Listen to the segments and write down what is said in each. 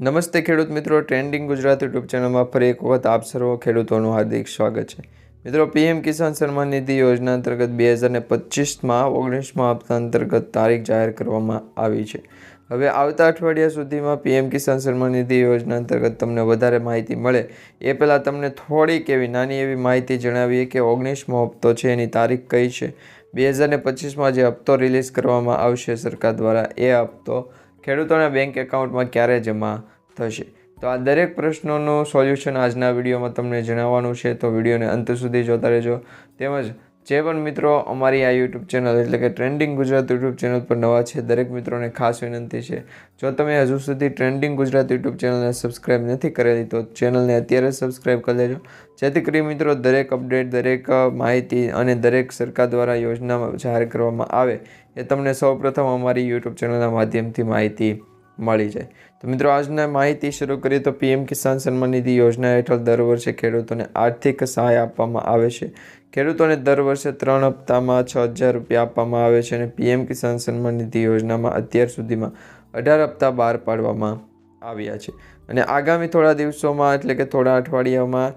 નમસ્તે ખેડૂત મિત્રો ટ્રેન્ડિંગ ગુજરાત યુટ્યુબ ચેનલમાં ફરી એક વખત આપ સર્વ ખેડૂતોનું હાર્દિક સ્વાગત છે. મિત્રો, પીએમ કિસાન સન્માન નિધિ યોજના અંતર્ગત બે હજાર ને પચીસમાં ઓગણીસમાં હપ્તા અંતર્ગત તારીખ જાહેર કરવામાં આવી છે. હવે આવતા અઠવાડિયા સુધીમાં પીએમ કિસાન સન્માન નિધિ યોજના અંતર્ગત તમને વધારે માહિતી મળે. એ પહેલાં તમને થોડીક એવી નાની એવી માહિતી જણાવીએ કે ઓગણીસમો હપ્તો છે, એની તારીખ કઈ છે? બે હજાર ને પચીસમાં જે હપ્તો રિલીઝ કરવામાં આવશે સરકાર દ્વારા, એ હપ્તો ખેડૂતોના બેંક એકાઉન્ટમાં ક્યારે જમા થશે? તો આ દરેક પ્રશ્નોનું સોલ્યુશન આજના વિડીયોમાં તમને જણાવવાનું છે. તો વિડીયોને અંત સુધી જોતા રહેજો. તેમજ જે પણ મિત્રો અમારી આ યુટ્યુબ ચેનલ એટલે કે ટ્રેન્ડિંગ ગુજરાત યુટ્યુબ ચેનલ પર નવા છે, દરેક મિત્રોને ખાસ વિનંતી છે. જો તમે હજુ સુધી ટ્રેન્ડિંગ ગુજરાત યુટ્યુબ ચેનલને સબસ્ક્રાઇબ નથી કરેલી, તો ચેનલને અત્યારે સબસ્ક્રાઇબ કરી લેજો. જેથી કરી મિત્રો દરેક અપડેટ દરેક માહિતી અને દરેક સરકાર દ્વારા યોજનામાં જાહેર કરવામાં આવે, એ તમને સૌપ્રથમ અમારી યુટ્યુબ ચેનલના માધ્યમથી માહિતી મળી જાય. તો મિત્રો, આજના માહિતી શરૂ કરીએ તો પીએમ કિસાન સન્માન નિધિ યોજના હેઠળ દર વર્ષે ખેડૂતોને આર્થિક સહાય આપવામાં આવે છે. ખેડૂતોને દર વર્ષે ત્રણ હપ્તામાં છ હજાર રૂપિયા આપવામાં આવે છે અને પીએમ કિસાન સન્માન નિધિ યોજનામાં અત્યાર સુધીમાં અઢાર હપ્તા બહાર પાડવામાં આવ્યા છે. અને આગામી થોડા દિવસોમાં, એટલે કે થોડા અઠવાડિયામાં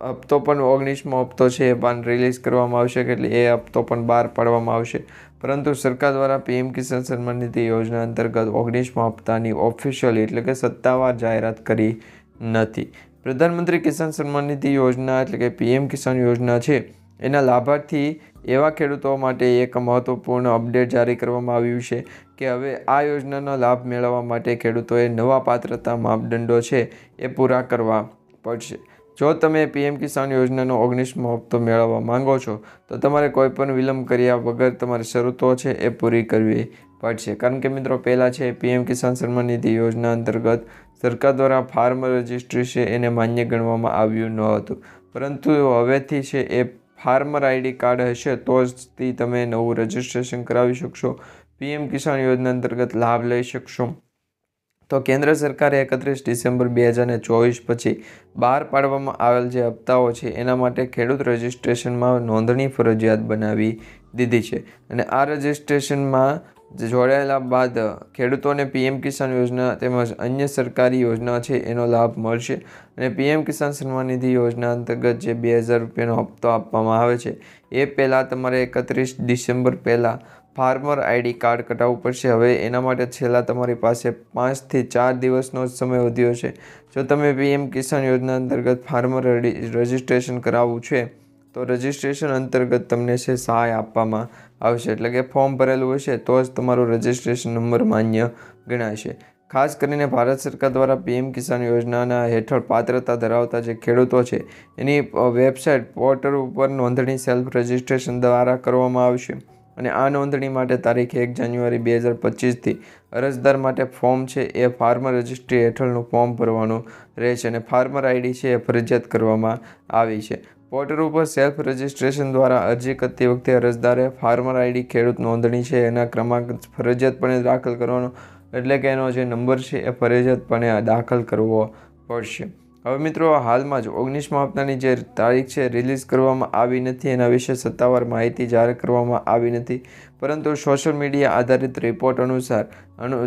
હપ્તો પણ ઓગણીસમો હપ્તો છે, એ પણ રિલીઝ કરવામાં આવશે, એટલે એ હપ્તો પણ બહાર પાડવામાં આવશે. પરંતુ સરકાર દ્વારા પીએમ કિસાન સન્માન નિધિ યોજના અંતર્ગત ઓગણીસમો હપ્તાની ઓફિશિયલી એટલે કે સત્તાવાર જાહેરાત કરી નથી. પ્રધાનમંત્રી કિસાન સન્માન નિધિ યોજના એટલે કે પીએમ કિસાન યોજના છે, એના લાભાર્થી એવા ખેડૂતો માટે એક મહત્વપૂર્ણ અપડેટ જારી કરવામાં આવ્યું છે કે હવે આ યોજનાનો લાભ મેળવવા માટે ખેડૂતોએ નવા પાત્રતા માપદંડો છે, એ પૂરા કરવા પડશે. જો તમે પીએમ કિસાન યોજનાનો ઓગણીસમો હપ્તો મેળવવા માંગો છો, તો તમારે કોઈ પણ વિલંબ કર્યા વગર તમારી શરતો છે એ પૂરી કરવી પડશે. કારણ કે મિત્રો, પહેલાં છે પીએમ કિસાન સન્માન નિધિ યોજના અંતર્ગત સરકાર દ્વારા ફાર્મ રજિસ્ટ્રી છે એને માન્ય ગણવામાં આવ્યું ન હતું. પરંતુ હવેથી છે એ ફાર્મર આઈડી કાર્ડ હશે તો જ તમે નવું રજિસ્ટ્રેશન કરાવી શકશો. પીએમ કિસાન યોજના અંતર્ગત લાભ લઈ શકશો. તો કેન્દ્ર સરકારે એકત્રીસ ડિસેમ્બર બે હજાર ચોવીસ પછી બહાર પાડવામાં આવેલ જે હપ્તાઓ છે, એના માટે ખેડૂત રજિસ્ટ્રેશનમાં નોંધણી ફરજિયાત બનાવી દીધી છે. અને આ રજિસ્ટ્રેશનમાં જોડાયેલા બાદ ખેડૂતોને પીએમ કિસાન યોજના તેમજ અન્ય સરકારી યોજના છે, એનો લાભ મળશે. અને પીએમ કિસાન સન્માન નિધિ યોજના અંતર્ગત જે બે હજાર રૂપિયાનો હપ્તો આપવામાં આવે છે, એ પહેલાં તમારે એકત્રીસ ડિસેમ્બર પહેલાં ફાર્મર આઈડી કાર્ડ કઢાવવું પડશે. હવે એના માટે છેલ્લા તમારી પાસે પાંચથી ચાર દિવસનો જ સમય વધ્યો છે. જો તમે પીએમ કિસાન યોજના અંતર્ગત ફાર્મર રજિસ્ટ્રેશન કરાવવું છે, તો રજિસ્ટ્રેશન અંતર્ગત તમને છે સહાય આપવામાં આવશે. એટલે કે ફોર્મ ભરેલું હશે, તો જ તમારો રજિસ્ટ્રેશન નંબર માન્ય ગણાશે. ખાસ કરીને ભારત સરકાર દ્વારા પીએમ કિસાન યોજનાના હેઠળ પાત્રતા ધરાવતા જે ખેડૂતો છે, એની વેબસાઇટ પોર્ટલ ઉપર નોંધણી સેલ્ફ રજિસ્ટ્રેશન દ્વારા કરવામાં આવશે. અને આ નોંધણી માટે તારીખ એક જાન્યુઆરી બે હજાર પચીસથી અરજદાર માટે ફોર્મ છે એ ફાર્મર રજિસ્ટ્રી હેઠળનું ફોર્મ ભરવાનું રહેશે અને ફાર્મર આઈડી છે એ ફરજિયાત કરવામાં આવી છે. પોર્ટલ ઉપર સેલ્ફ રજિસ્ટ્રેશન દ્વારા અરજી કરતી વખતે અરજદારે ફાર્મર આઈડી ખેડૂત નોંધણી છે એના ક્રમાંક ફરજિયાતપણે દાખલ કરવાનો, એટલે કે એનો જે નંબર છે એ ફરજિયાતપણે દાખલ કરવો પડશે. હવે મિત્રો હાલમાં જ ઓગણીસમા હપ્તાની જે તારીખ છે રિલીઝ કરવામાં આવી નથી. એના વિશે સત્તાવાર માહિતી જાહેર કરવામાં આવી નથી. પરંતુ સોશિયલ મીડિયા આધારિત રિપોર્ટ અનુસાર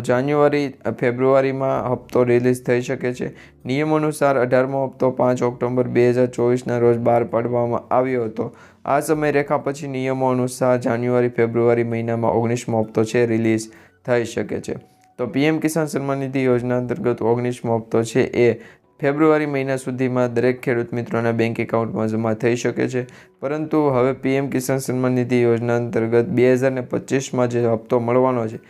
જાન્યુઆરી, ફેબ્રુઆરીમાં હપ્તો રિલીઝ થઈ શકે છે. નિયમ અનુસાર અઢારમો હપ્તો પાંચ ઓક્ટોબર બે હજાર ચોવીસના રોજ બહાર પાડવામાં આવ્યો હતો. આ સમય રેખા પછી નિયમો અનુસાર જાન્યુઆરી, ફેબ્રુઆરી મહિનામાં ઓગણીસમો હપ્તો છે રિલીઝ થઈ શકે છે. તો પીએમ કિસાન સન્માન નિધિ યોજના અંતર્ગત ઓગણીસમો હપ્તો છે એ ફેબ્રુઆરી મહિના સુધીમાં દરેક ખેડૂત મિત્રોના બેંક એકાઉન્ટમાં જમા થઈ શકે છે. પરંતુ હવે પીએમ કિસાન સન્માન નિધિ યોજના અંતર્ગત બે હજાર ને પચીસમાં જે હપ્તો મળવાનો છે.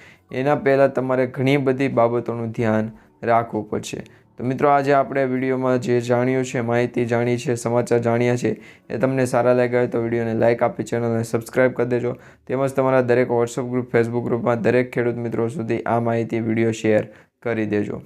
એના પહેલાં તમારે ઘણી બધી બાબતોનું ધ્યાન રાખવું પડશે. તો મિત્રો, આજે આપણે વિડીયોમાં જે જાણ્યું છે, માહિતી જાણી છે, સમાચાર જાણ્યા છે, એ તમને સારા લાગ્યા હોય તો વિડીયોને લાઇક આપી, ચેનલને સબસ્ક્રાઈબ કરી દેજો. તેમજ તમારા દરેક વોટ્સઅપ ગ્રુપ ફેસબુક ગ્રુપમાં દરેક ખેડૂત મિત્રો સુધી આ માહિતી વીડિયો શેર કરી દેજો.